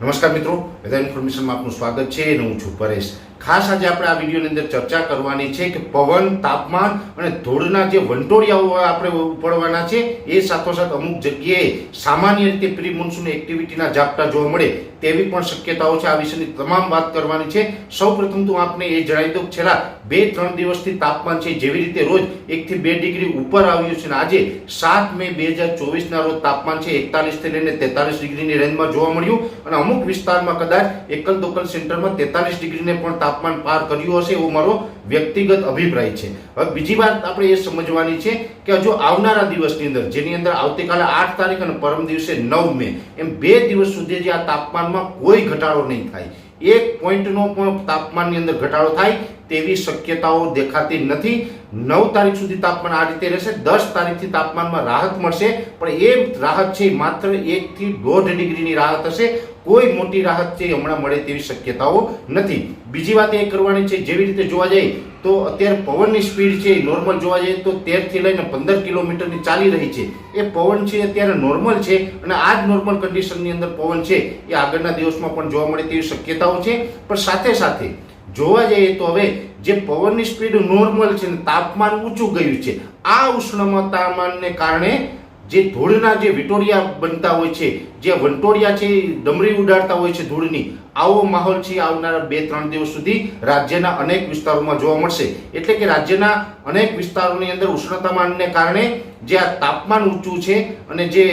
નમસ્કાર મિત્રો, વેધર ઇન્ફોર્મેશનમાં આપનું સ્વાગત છે. અને હું છું પરેશ. ખાસ આજે આપણે આ વિડીયોની અંદર ચર્ચા કરવાની છે કે પવન, તાપમાન અને ધૂળના જે વંટોળિયાઓ આપણે ઉપડવાના છે, એ સાથોસાથ અમુક જગ્યાએ સામાન્ય રીતે પ્રી મોન્સૂન એક્ટિવિટીના ઝાપટા જોવા મળે તેવી પણ શક્યતાઓ છે. આ વિશેની તમામ વાત કરવાની છે. સૌ પ્રથમ તો આપને એ જણાવી દઉં છેલ્લા બે ત્રણ દિવસથી તાપમાન છે જેવી રીતે રોજ એકથી બે ડિગ્રી ઉપર આવ્યું છે અને આજે સાત મે બે હજાર ચોવીસના રોજ તાપમાન છે એકતાલીસથી લઈને તેતાલીસ ડિગ્રીની રેન્જમાં જોવા મળ્યું. અને અમુક વિસ્તારમાં કદાચ એકલ દોકલ સેન્ટરમાં તેતાલીસ ડિગ્રીને પણ તાપમાન પાર કર્યું હશે એવો મારો વ્યક્તિગત અભિપ્રાય છે. હવે બીજી વાત આપણે એ સમજવાની છે કે હજુ આવનારા દિવસની અંદર, જેની અંદર આવતીકાલે આઠ તારીખ અને પરમ દિવસે નવ મે, એમ બે દિવસ સુધી જે આ તાપમાનમાં કોઈ ઘટાડો નહીં થાય. એક પોઈન્ટનો પણ તાપમાનની અંદર ઘટાડો થાય તેવી શક્યતાઓ દેખાતી નથી. નવ તારીખ સુધી તાપમાન આ રીતે રહેશે, દસ તારીખથી તાપમાનમાં રાહત મળશે, પણ એ રાહત છે માત્ર એકથી દોઢ ડિગ્રીની રાહત હશે. કોઈ મોટી રાહત છે હમણાં મળે તેવી શક્યતાઓ નથી. બીજી વાત એ કરવાની છે, જેવી રીતે જોવા જઈએ તો અત્યારે પવનની સ્પીડ છે નોર્મલ જોવા જઈએ તો તેરથી લઈને પંદર કિલોમીટરની ચાલી રહી છે. એ પવન છે અત્યારે નોર્મલ છે અને આ જ નોર્મલ કન્ડિશનની અંદર પવન છે એ આગળના દિવસમાં પણ જોવા મળે તેવી શક્યતાઓ છે. પણ સાથે સાથે જોવા જઈએ તો હવે જે પવનની સ્પીડ નોર્મલ છે તાપમાન ઊંચું ગયું છે, આ ઉષ્ણમાં તાપમાનને કારણે જે ધૂળના જે વિટોરિયા બનતા હોય છે, જે વંટોળિયા છે, ડમરી ઉડાડતા હોય છે ધૂળની, આવો માહોલ છે આવનારા બે ત્રણ દિવસ સુધી રાજ્યના અનેક વિસ્તારોમાં જોવા મળશે. એટલે કે રાજ્યના અનેક વિસ્તારોની અંદર ઉષ્ણતામાનને કારણે જે આ તાપમાન ઊંચું છે અને જે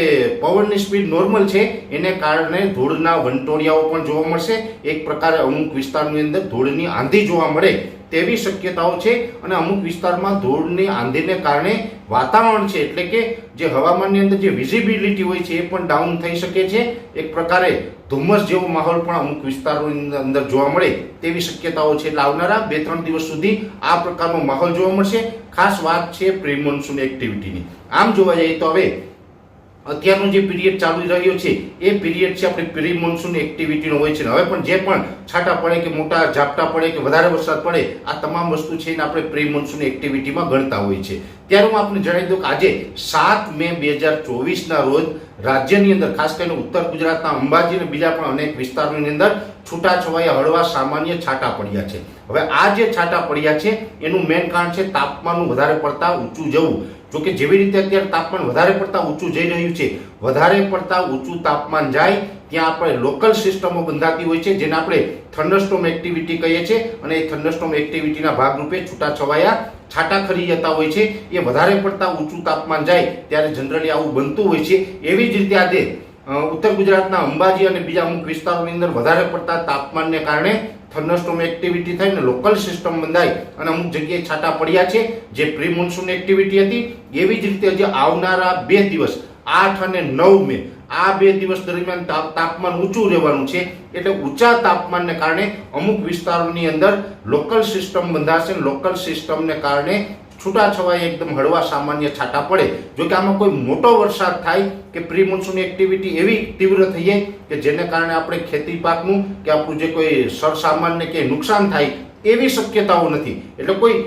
પવનની સ્પીડ નોર્મલ છે, એને કારણે ધૂળના વંટોળિયાઓ પણ જોવા મળશે. એક પ્રકારે અમુક વિસ્તારની અંદર ધૂળની આંધી જોવા મળે તેવી શક્યતાઓ છે અને અમુક વિસ્તારમાં ધૂળની આંધીને કારણે વાતાવરણ છે. એટલે કે જે હવામાનની અંદર જે વિઝિબિલિટી હોય છે એ પણ ડાઉન થઈ શકે છે. એક પ્રકારે ધુમ્મસ જેવો માહોલ પણ અમુક વિસ્તારોની અંદર જોવા મળે તેવી શક્યતાઓ છે. એટલે આવનારા બે ત્રણ દિવસ સુધી આ પ્રકારનો માહોલ જોવા મળશે. ખાસ વાત છે પ્રી મોન્સૂન એક્ટિવિટીની આમ જોવા જઈએ તો હવે અત્યારનો જે પીરિયડ ચાલી રહ્યો છે, એ પીરિયડ છે આપણે પ્રી મોન્સૂન એક્ટિવિટીનો હોય છે. હવે પણ જે પણ છાંટા પડે કે મોટા ઝાપટા પડે કે વધારે વરસાદ પડે, આ તમામ વસ્તુ છે એને આપણે પ્રી મોન્સૂન એક્ટિવિટીમાં ગણતા હોય છે ત્યારે હું આપને જણાવી દઉં કે આજે સાત મે બે હજાર ચોવીસના રોજ રાજ્યની અંદર, ખાસ કરીને ઉત્તર ગુજરાતના અંબાજી અને બીજા પણ અનેક વિસ્તારોની અંદર છૂટાછવાયા હળવા સામાન્ય છાંટા પડ્યા છે. હવે આ જે છાંટા પડ્યા છે, એનું મેઇન કારણ છે તાપમાનનું વધારે પડતા ઊંચું જવું. જો કે જેવી રીતે અત્યારે તાપમાન વધારે પડતા ઊંચું જઈ રહ્યું છે, વધારે પડતા ઊંચું તાપમાન જાય ત્યાં આપણે લોકલ સિસ્ટમો બંધાતી હોય છે, જેને આપણે થંડરસ્ટોમ એક્ટિવિટી કહીએ છીએ. અને એ થંડરસ્ટોમ એક્ટિવિટીના ભાગરૂપે છૂટાછવાયા છાટા ખરી જતા હોય છે. એ વધારે પડતા ઊંચું તાપમાન જાય ત્યારે જનરલી આવું બનતું હોય છે. એવી જ રીતે આજે ઉત્તર ગુજરાતના અંબાજી અને બીજા અમુક વિસ્તારોની અંદર વધારે પડતા તાપમાનને કારણે થર્નસ્ટોમ એક્ટિવિટી થઈને લોકલ સિસ્ટમ બંધાય અને અમુક જગ્યાએ છાંટા પડ્યા છે, જે પ્રી મોન્સૂન એક્ટિવિટી હતી. એવી જ રીતે જે આવનારા બે દિવસ, આઠ અને નવ મે આ બે દિવસ દરમિયાન તાપમાન ઊંચું રહેવાનું છે. એટલે ઊંચા તાપમાનને કારણે અમુક વિસ્તારોની અંદર લોકલ સિસ્ટમ બંધાશે. લોકલ સિસ્ટમને કારણે છૂટાછવાયા એકદમ હળવા સામાન્ય છાંટા પડે. જો કે આમાં કોઈ મોટો વરસાદ થાય કે પ્રી મોન્સૂન એક્ટિવિટી એવી તીવ્ર થઈ જાય કે જેને કારણે આપણે ખેતી પાકનું કે આપણું જે કોઈ સરસામાનને કે નુકસાન થાય એવી શક્યતાઓ નથી. એટલે કોઈ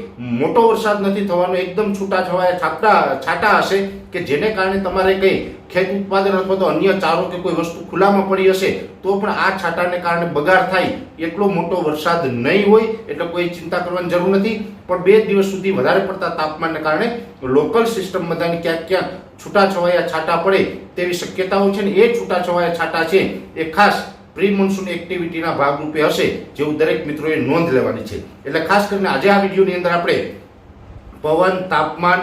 મોટો વરસાદ નથી થવાનો, એકદમ છૂટાછવાયા છાપટા છાંટા હશે કે જેને કારણે તમારે કંઈ ખેત ઉત્પાદન અથવા તો અન્ય ચારો કે કોઈ વસ્તુ ખુલ્લામાં પડી હશે, તો પણ આ છાંટાને કારણે બગાડ થાય. એટલો મોટો વરસાદ નહીં હોય, એટલે કોઈ ચિંતા કરવાની જરૂર નથી. પણ બે દિવસ સુધી વધારે પડતા તાપમાનને કારણે લોકલ સિસ્ટમ બધાને ક્યાંક ક્યાંક છૂટાછવાયા છાંટા પડે તેવી શક્યતાઓ છે ને એ છૂટાછવાયા છાંટા છે એ ખાસ પ્રી મોન્સૂન એક્ટિવિટીના ભાગરૂપે હશે, જેવું દરેક મિત્રોએ નોંધ લેવાની છે. એટલે ખાસ કરીને આજે આ વિડીયોની અંદર આપણે પવન, તાપમાન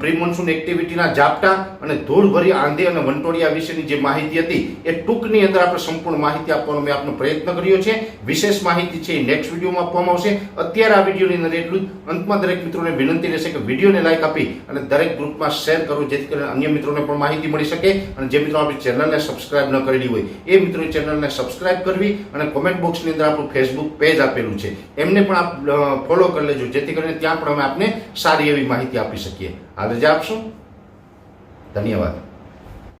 પ્રી મોન્સૂન એક્ટિવિટીના ઝાપટા અને ધૂળભરી આંધી અને વંટોળિયા વિશેની જે માહિતી હતી, એ ટૂંકની અંદર આપણે સંપૂર્ણ માહિતી આપવાનો મેં આપનો પ્રયત્ન કર્યો છે. વિશેષ માહિતી છે એ નેક્સ્ટ વિડીયોમાં આપવામાં આવશે. અત્યારે આ વિડીયોની અંદર એટલું અંતમાં દરેક મિત્રોને વિનંતી રહેશે કે વિડીયોને લાઇક આપી અને દરેક ગ્રુપમાં શેર કરો, જેથી કરીને અન્ય મિત્રોને પણ માહિતી મળી શકે અને જે મિત્રો આપણી ચેનલને સબસ્ક્રાઇબ ન કરેલી હોય, એ મિત્રો ચેનલને સબસ્ક્રાઇબ કરવી અને કોમેન્ટ બોક્સની અંદર આપણું ફેસબુક પેજ આપેલું છે. એમને પણ આપ ફોલો કરી લેજો, જેથી કરીને ત્યાં પણ અમે આપને સારી એવી માહિતી આપી શકીએ. આ રજા આપશો? ધન્યવાદ.